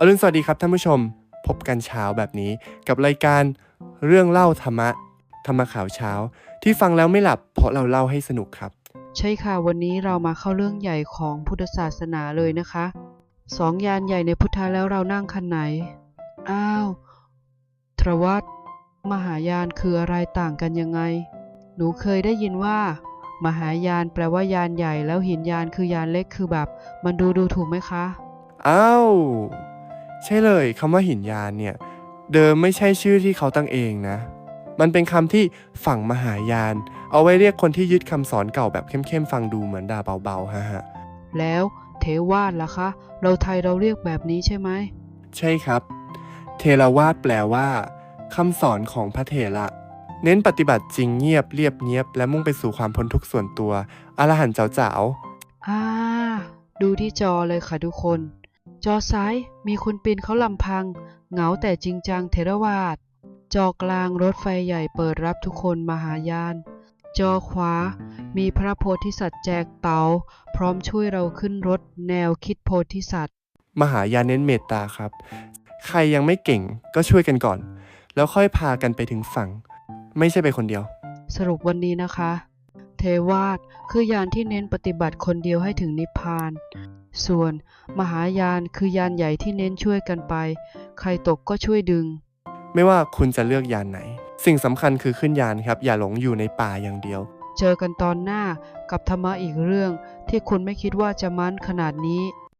อรุณสวัสดีครับท่านผู้ชม พบกันเช้าแบบนี้ กับรายการเรื่องเล่าธรรมะ ธรรมข่าวเช้า ที่ฟังแล้วไม่หลับเพราะเราเล่าให้สนุกครับ ใช่ค่ะวันนี้เรามาเข้าเรื่องใหญ่ของพุทธศาสนาเลยนะคะสองยานใหญ่ในพุทธะแล้วเรานั่งคันไหน อ้าวทรวัตมหายานคืออะไรต่างกันยังไง หนูเคยได้ยินว่า มหายานแปลว่ายานใหญ่แล้วหินยานคือยานเล็กคือแบบ มันดูดูถูกไหมคะ อ้าว ใช่เลยคำว่าหินยานเนี่ย เดิมไม่ใช่ชื่อที่เขาตั้งเองนะ มันเป็นคำที่ฝั่งมหายาน เอาไว้เรียกคนที่ยึดคำสอนเก่าแบบเข้มๆฟังดูเหมือนด่าเบาๆฮะฮะแล้วเทวาสล่ะคะ เราไทยเราเรียกแบบนี้ใช่ไหม ใช่ครับ เทรวาสแปลว่าคำสอนของพระเถระเน้นปฏิบัติจริงเงียบเรียบเงียบ และมุ่งไปสู่ความพ้นทุกข์ส่วนตัวอรหันต์เจ้าเจ๋าอ่าดูที่จอเลยค่ะทุกคน จอซ้ายมีคุณปินเขาลำพัง เหงาแต่จริงจังเทรวาสจอกลางรถไฟใหญ่เปิดรับทุกคนมหายาน จอขวา มีพระโพธิสัตว์แจกเตา พร้อมช่วยเราขึ้นรถแนวคิดโพธิสัตว์ มหายานเน้นเมตตาครับ ใครยังไม่เก่งก็ช่วยกันก่อน แล้วค่อยพากันไปถึงฝั่ง ไม่ใช่ไปคนเดียว สรุปวันนี้นะคะ เทวาสคือยานที่เน้นปฏิบัติคนเดียวให้ถึงนิพพาน ส่วน มหายานคือยานใหญ่ที่เน้นช่วยกันไป ใครตกก็ช่วยดึง ไม่ว่าคุณจะเลือกยานไหน สิ่งสำคัญคือขึ้นยานครับ อย่าหลงอยู่ในป่าอย่างเดียว เจอกันตอนหน้ากับธรรมะอีกเรื่องที่คุณไม่คิดว่าจะมันขนาดนี้